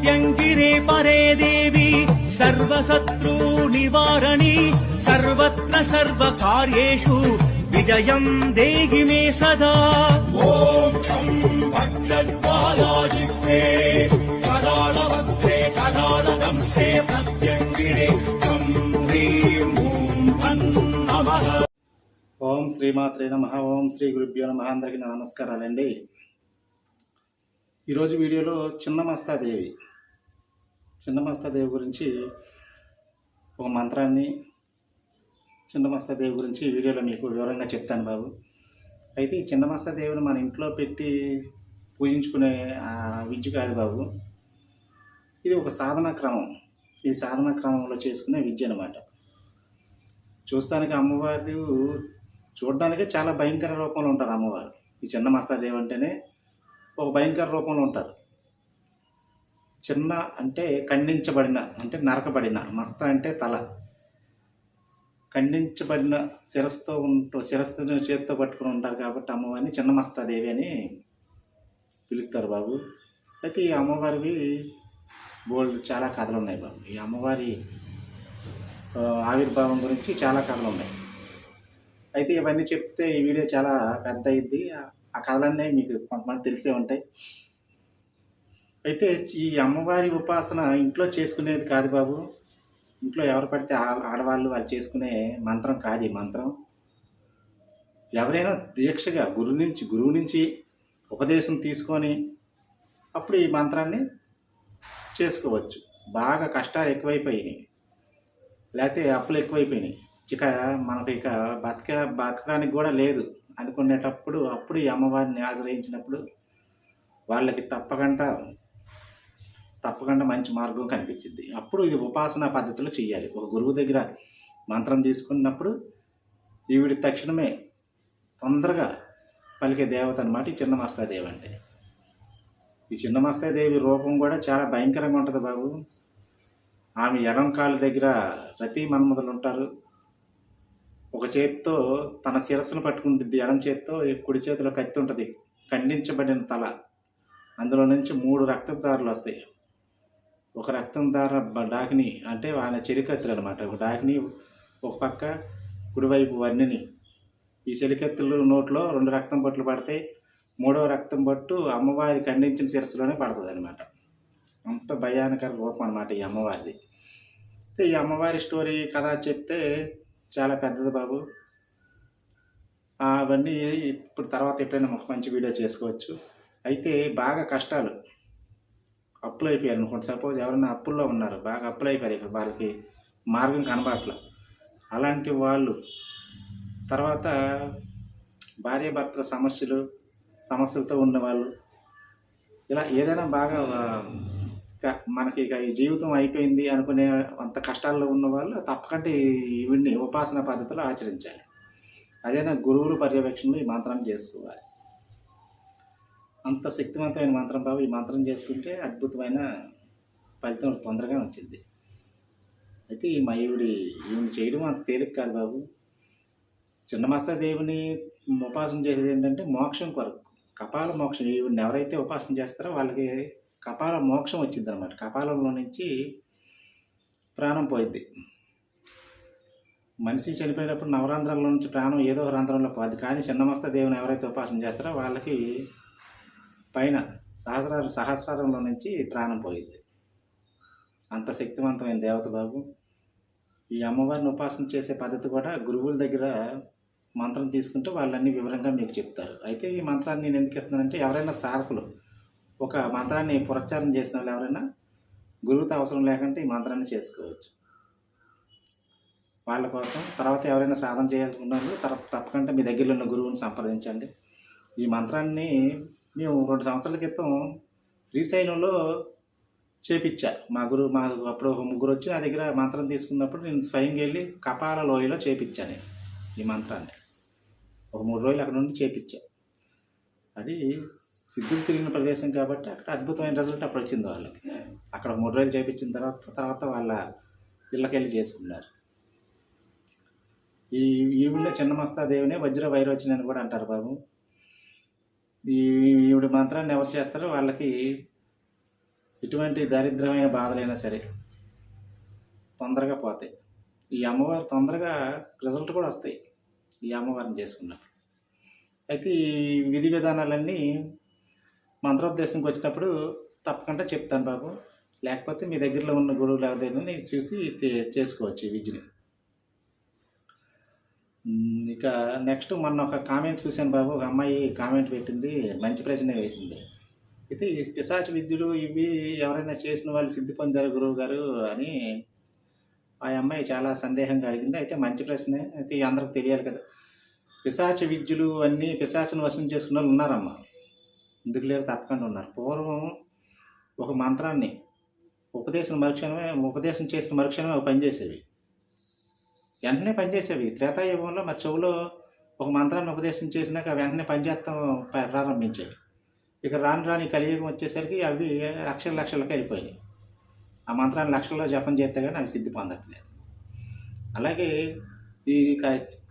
ప్రత్యంగిరే పరే దేవి సర్వశత్రూ నివారణి సర్వత్ర సర్వకార్యేషు విజయం దేహి మే సదా ఓం ఛం భద్రద్వాలాజిహ్వే కరాళవక్త్రే కరాళదంశే ప్రత్యంగిరే ఛం హ్రీం ఓం నమః ఓం శ్రీమాత్రే నమ ఓం శ్రీ గురుభ్యో నమ అందరికీ నా నమస్కారాలండి. ఈరోజు వీడియోలో చిన్న మస్తాదేవి. చిన్న మస్తాదేవి గురించి ఒక మంత్రాన్ని చిన్న మస్తాదేవి గురించి వీడియోలో మీకు వివరంగా చెప్తాను బాబు. అయితే ఈ చిన్న మస్తాదేవిని మన ఇంట్లో పెట్టి పూజించుకునే ఆ విద్య కాదు బాబు. ఇది ఒక సాధనా క్రమం. ఈ సాధనా క్రమంలో చేసుకునే విద్య అనమాట చూస్తానికి అమ్మవారు చూడడానికి చాలా భయంకర రూపంలో ఉంటారు అమ్మవారు. ఈ చిన్న మస్తాదేవి అంటేనే ఒక భయంకర రూపంలో ఉంటారు. చిన్న అంటే ఖండించబడిన అంటే నరకబడిన మస్త అంటే తల. ఖండించబడిన శిరస్తో ఉంటూ శిరస్సును చేతితో పట్టుకుని ఉంటారు కాబట్టి అమ్మవారిని చిన్న మస్తాదేవి అని పిలుస్తారు బాబు. అయితే ఈ అమ్మవారివి బోల్డ్ చాలా కథలు ఉన్నాయి బాబు. ఈ అమ్మవారి ఆవిర్భావం గురించి చాలా కథలు ఉన్నాయి. అయితే ఇవన్నీ చెప్తే ఈ వీడియో చాలా పెద్ద అయింది ఆ కథలన్నీ మీకు కొంతమంది తెలిసే ఉంటాయి. అయితే ఈ అమ్మవారి ఉపాసన ఇంట్లో చేసుకునేది కాదు బాబు. ఇంట్లో ఎవరు పడితే ఆ- ఆడవాళ్ళు వాళ్ళు చేసుకునే మంత్రం కాదు ఈ మంత్రం. ఎవరైనా దీక్షగా గురువు నుంచి గురువు నుంచి ఉపదేశం తీసుకొని అప్పుడు ఈ మంత్రాన్ని చేసుకోవచ్చు. బాగా కష్టాలు ఎక్కువైపోయినాయి. లేకపోతే అప్పులు ఎక్కువైపోయినాయి. ఇక మనకు ఇక బతక బతకడానికి కూడా లేదు. అనుకునేటప్పుడు అప్పుడు ఈ అమ్మవారిని ఆశ్రయించినప్పుడు వాళ్ళకి తప్పకుండా తప్పకుండా మంచి మార్గం కనిపించింది. అప్పుడు ఇది ఉపాసన పద్ధతిలో చేయాలి ఒక గురువు దగ్గర మంత్రం తీసుకున్నప్పుడు ఈవిడి తక్షణమే తొందరగా పలికే దేవత అనమాట ఈ చిన్నమస్తాదేవి అంటే. ఈ చిన్నమస్తాదేవి రూపం కూడా చాలా భయంకరంగా ఉంటుంది బాబు. ఆమె ఎడం కాలు దగ్గర రతి మన్మధులు ఉంటారు. ఒక చేతితో తన శిరస్సును పట్టుకుంటుంది. ఎడం చేతితో ఈ కుడి చేతిలో కత్తి ఉంటుంది. ఖండించబడిన తల. అందులో నుంచి మూడు రక్తదారులు వస్తాయి. ఒక రక్తం దార బ- డాకిని అంటే ఆయన చెలికత్తులు అనమాట ఒక డాకిని ఒక పక్క కుడివైపు వర్ణిని. ఈ చెలికత్తులు నోట్లో రెండు రక్తం బొట్లు పడతాయి. మూడవ రక్తం బొట్టు అమ్మవారి ఖండించిన శిరస్సులోనే పడుతుంది అనమాట అంత భయానకర రూపం అనమాట ఈ అమ్మవారిది. అయితే ఈ అమ్మవారి స్టోరీ కథ చెప్తే చాలా పెద్దది బాబు. అవన్నీ ఇప్పుడు తర్వాత ఎప్పుడైనా ఒక మంచి వీడియో చేసుకోవచ్చు. అయితే బాగా కష్టాలు. అప్పులు అయిపోయారు అనుకోండి. సపోజ్ ఎవరైనా అప్పుల్లో ఉన్నారు బాగా అప్పులు అయిపోయారు వాళ్ళకి మార్గం కనబడట్ల. అలాంటి వాళ్ళు తర్వాత భార్యాభర్తల సమస్యలు సమస్యలతో ఉన్న వాళ్ళు ఇలా ఏదైనా బాగా మనకి ఇక ఈ జీవితం అయిపోయింది అనుకునే అంత కష్టాల్లో ఉన్న వాళ్ళు తప్పకుండా ఇవన్నీ ఉపాసన పద్ధతిలో ఆచరించాలి. అదేనా గురువుల పర్యవేక్షణలో ఈ మంత్రం చేసుకోవాలి. అంత శక్తివంతమైన మంత్రం బాబు ఈ మంత్రం చేసుకుంటే అద్భుతమైన ఫలితం తొందరగా వచ్చింది. అయితే ఈ మయూడి ఈవిడి చేయడం అంత తేలిక కాదు బాబు. చిన్న మస్తా దేవుని ఉపాసన చేసేది ఏంటంటే మోక్షం కొరకు కపాల మోక్షం. ఈవిడిని ఎవరైతే ఉపాసన చేస్తారో వాళ్ళకి కపాల మోక్షం వచ్చింది అనమాట కపాలంలో నుంచి ప్రాణం పోయింది. మనిషి చనిపోయినప్పుడు నవరంధ్రాల నుంచి ప్రాణం ఏదో ఒక రంధ్రంలో పోద్ది కానీ చిన్నమస్త దేవుని ఎవరైతే ఉపాసన చేస్తారో వాళ్ళకి పైన సహస్ర సహస్రంలో నుంచి ప్రాణం పోయింది. అంత శక్తివంతమైన దేవత బాబు. ఈ అమ్మవారిని ఉపాసన చేసే పద్ధతి కూడా గురువుల దగ్గర మంత్రం తీసుకుంటే వాళ్ళన్నీ వివరంగా మీకు చెప్తారు. అయితే ఈ మంత్రాన్ని నేను ఎందుకు ఇస్తున్నానంటే ఎవరైనా సాధకులు ఒక మంత్రాన్ని పురస్కారం చేసిన వాళ్ళు ఎవరైనా గురువుతో అవసరం లేకుంటే ఈ మంత్రాన్ని చేసుకోవచ్చు. వాళ్ళ కోసం తర్వాత ఎవరైనా సాధన చేయాలనుకున్నారు తర్వాత తప్పకుండా మీ దగ్గరలో ఉన్న గురువుని సంప్రదించండి. ఈ మంత్రాన్ని మేము రెండు సంవత్సరాల క్రితం శ్రీశైలంలో చేపించా. మా గురువు మా అప్పుడు ఒక ముగ్గురు వచ్చి నా దగ్గర మంత్రం తీసుకున్నప్పుడు నేను స్వయంగా వెళ్ళి కపాల లోయలో చేపించాను ఈ మంత్రాన్ని. ఒక మూడు రోజులు అక్కడ నుండి చేపించా. అది సిద్ధులు తిరిగిన ప్రదేశం కాబట్టి అక్కడ అద్భుతమైన రిజల్ట్ అప్పుడు వచ్చింది వాళ్ళకి అక్కడ మూడు రోజులు చేపించిన తర్వాత తర్వాత వాళ్ళ ఇళ్ళకెళ్ళి చేసుకున్నారు. ఈ ఈవిడ చిన్న మస్తాదేవినే వజ్ర వైరోచన అని కూడా అంటారు బాబు. ఈ ఈవిడ మంత్రాన్ని ఎవరు చేస్తారో వాళ్ళకి ఎటువంటి దరిద్రమైన బాధలైనా సరే తొందరగా పోతాయి. ఈ అమ్మవారు తొందరగా రిజల్ట్ కూడా వస్తాయి. ఈ అమ్మవారిని చేసుకున్నప్పుడు. అయితే ఈ విధి విధానాలన్నీ మంత్రోపదేశంకి వచ్చినప్పుడు తప్పకుండా చెప్తాను బాబు. లేకపోతే మీ దగ్గరలో ఉన్న గురువులు ఎవరైనా చూసి చేసుకోవచ్చు ఈ విద్యని. ఇక నెక్స్ట్ మొన్న ఒక కామెంట్ చూశాను బాబు. ఒక అమ్మాయి కామెంట్ పెట్టింది మంచి ప్రశ్న వేసింది. అయితే ఈ పిశాచ విద్యలు ఇవి ఎవరైనా చేసిన వాళ్ళు సిద్ధి పొందారు గురువు గారు అని ఆ అమ్మాయి చాలా సందేహంగా అడిగింది. అయితే మంచి ప్రశ్నే. అయితే అందరికి తెలియాలి కదా. పిశాచ విద్యలు అన్నీ పిశాచను వశం చేసుకున్న వాళ్ళు ఉన్నారమ్మా. ఎందుకు లేరు? తప్పకుండా ఉన్నారు. పూర్వం ఒక మంత్రాన్ని ఉపదేశం మరుక్షణమే ఉపదేశం చేసిన మరుక్షణమే అవి పనిచేసేవి వెంటనే పనిచేసేవి త్రేతాయుగంలో మా చెవులో ఒక మంత్రాన్ని ఉపదేశం చేసినాక వెంటనే పనిచేస్తాం ప్రారంభించేవి. ఇక రాను రాని కలియుగం వచ్చేసరికి అవి లక్షల లక్షలకు అయిపోయాయి ఆ మంత్రాన్ని లక్షల్లో జపం చేస్తే కానీ అవి సిద్ధి పొందట్లేదు. అలాగే ఈ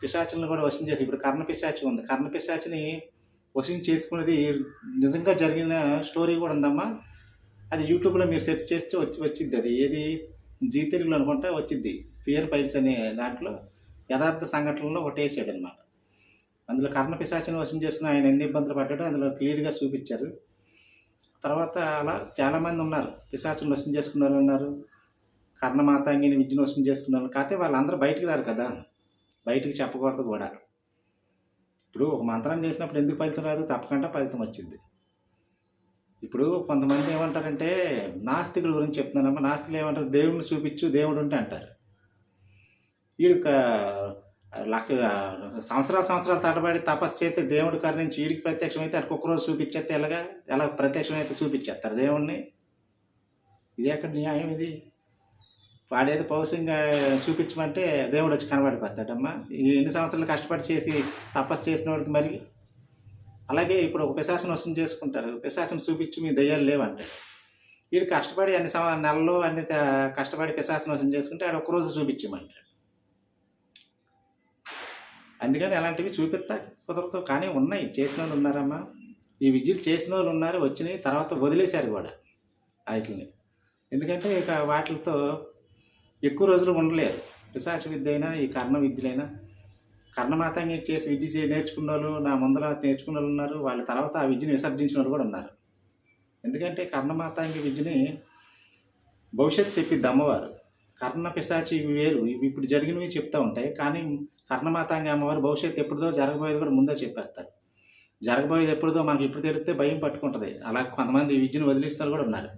పిశాచులను కూడా వశం చేసి ఇప్పుడు కర్ణ పిశాచి ఉంది. కర్ణ పిశాచిని క్వశ్చన్ చేసుకునేది నిజంగా జరిగిన స్టోరీ కూడా ఉందమ్మా. అది యూట్యూబ్లో మీరు సెర్చ్ చేస్తే వచ్చి వచ్చింది అది. ఏది? జీ తెలుగులో అనుకుంటా వచ్చిద్ది. ఫియర్ ఫైల్స్ అనే దాంట్లో యథార్థ సంఘటనలో ఒకటేసాడు అనమాట అందులో కర్ణ పిశాచిని వశం చేసిన ఆయన ఎన్ని ఇబ్బందులు పడ్డాడో అందులో క్లియర్గా చూపించారు. తర్వాత అలా చాలామంది ఉన్నారు. పిశాచిని వశం చేసుకున్న వాళ్ళు ఉన్నారు కర్ణమాతాంగిని విద్యను వశం చేసుకున్న వాళ్ళు కాకపోతే వాళ్ళందరూ బయటికి రారు కదా. బయటికి చెప్పకూడదు కూడా. ఇప్పుడు ఒక మంత్రం చేసినప్పుడు ఎందుకు ఫలితం రాదు? తప్పకుండా ఫలితం వచ్చింది. ఇప్పుడు కొంతమంది ఏమంటారంటే నాస్తికుల గురించి చెప్తున్నానమ్మా నాస్తికులు ఏమంటారు? దేవుడిని చూపించు దేవుడు ఉంటే అంటారు. వీడు లక్ష సంవత్సరాల సంవత్సరాలు తడబడి తపస్సు చేస్తే దేవుడి కారి నుంచి వీడికి ప్రత్యక్షమైతే అటు ఒక్కరోజు చూపించేస్తే ఎలాగా? ఎలా ప్రత్యక్షమైతే చూపించేస్తారు దేవుణ్ణి? ఇది ఎక్కడ న్యాయం ఇది? వాడేది పౌరుషంగా చూపించమంటే దేవుడు వచ్చి కనబడిపోతాడమ్మా. ఈ ఎన్ని సంవత్సరాలు కష్టపడి చేసి తపస్సు చేసిన వాడికి మరి అలాగే ఇప్పుడు ఒక పిశాసన వసం చేసుకుంటారు. పిశాసన చూపించి మీ దయ్యాలు లేవంటే. వీడు కష్టపడి అన్ని సమ నెలలో అన్ని కష్టపడి పిశాసన వసం చేసుకుంటే ఆడు ఒక్కరోజు చూపించమంటాడు. అందుకని అలాంటివి చూపిస్తా కుదరదు. కానీ ఉన్నాయి. చేసిన వాళ్ళు ఉన్నారమ్మా. ఈ విద్యలు చేసిన వాళ్ళు ఉన్నారు వచ్చినాయి తర్వాత వదిలేశారు కూడా వాటిని ఎందుకంటే ఇక వాటితో ఎక్కువ రోజులు ఉండలేరు. పిశాచ విద్య అయినా ఈ కర్ణ విద్యలైనా. కర్ణమాతంగా చేసి విద్య నేర్చుకున్న వాళ్ళు నా ముందర నేర్చుకున్న వాళ్ళు ఉన్నారు. వాళ్ళ తర్వాత ఆ విద్యను విసర్జించిన వాళ్ళు కూడా ఉన్నారు. ఎందుకంటే కర్ణమాతాంగి విద్యని భవిష్యత్తు చెప్పిద్ది అమ్మవారు. కర్ణ పిశాచి ఇవి వేరు. ఇవి ఇప్పుడు జరిగినవి చెప్తూ ఉంటాయి. కానీ కర్ణమాతాంగి అమ్మవారు భవిష్యత్తు ఎప్పుడుదో జరగబోయేది కూడా ముందే చెప్పేస్తారు. జరగబోయేది ఎప్పుడుదో మనకి ఇప్పుడు తెలిస్తే భయం పట్టుకుంటుంది. అలా కొంతమంది విద్యను వదిలిస్తున్న కూడా ఉన్నారు.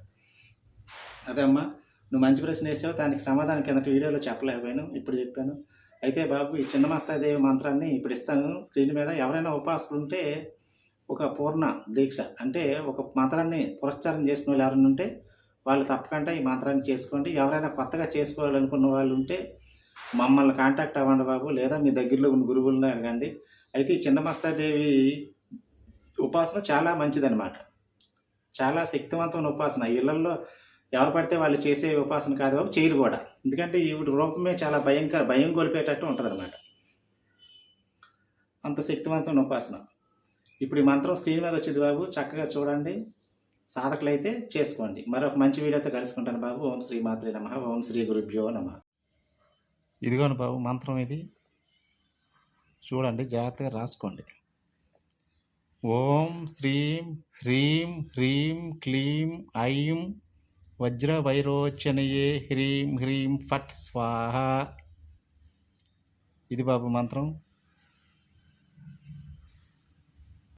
అదే అమ్మా నువ్వు మంచి ప్రశ్న వేసావు దానికి సమాధానం కిందటి వీడియోలో చెప్పలేకపోయాను ఇప్పుడు చెప్పాను. అయితే బాబు ఈ చిన్నమస్తాదేవి మంత్రాన్ని ఇప్పుడు ఇస్తాను. స్క్రీన్ మీద ఎవరైనా ఉపాసకులు ఉంటే ఒక పూర్ణ దీక్ష అంటే ఒక మంత్రాన్ని పురస్కారం చేసిన వాళ్ళు ఎవరైనా ఉంటే వాళ్ళు తప్పకుండా ఈ మంత్రాన్ని చేసుకోండి. ఎవరైనా కొత్తగా చేసుకోవాలనుకున్న వాళ్ళు ఉంటే మమ్మల్ని కాంటాక్ట్ అవ్వండి బాబు లేదా మీ దగ్గరలో ఉన్న గురువులను అడగండి. అయితే ఈ చిన్నమస్తాదేవి ఉపాసన చాలా మంచిదనమాట చాలా శక్తివంతమైన ఉపాసన. ఇళ్ళల్లో ఎవరు పడితే వాళ్ళు చేసే ఉపాసన కాదు బాబు చేయరు కూడా. ఎందుకంటే ఈవిడ రూపమే చాలా భయంకర భయం గొలిపేటట్టు ఉంటుంది అనమాట అంత శక్తివంతమైన ఉపాసన. ఇప్పుడు ఈ మంత్రం స్క్రీన్ మీద వచ్చింది బాబు చక్కగా చూడండి. సాధకులైతే చేసుకోండి. మరొక మంచి వీడియోతో కలుసుకుంటాను బాబు. ఓం శ్రీ మాత్రే నమ. ఓం శ్రీ గురుభ్యో నమ. ఇదిగోను బాబు మంత్రం ఇది. చూడండి జాగ్రత్తగా రాసుకోండి. ఓం శ్రీం హ్రీం హ్రీం క్లీం ఐం వజ్రవైరోచనయే హ్రీం హ్రీం ఫట్ స్వాహ. ఇది బాబు మంత్రం.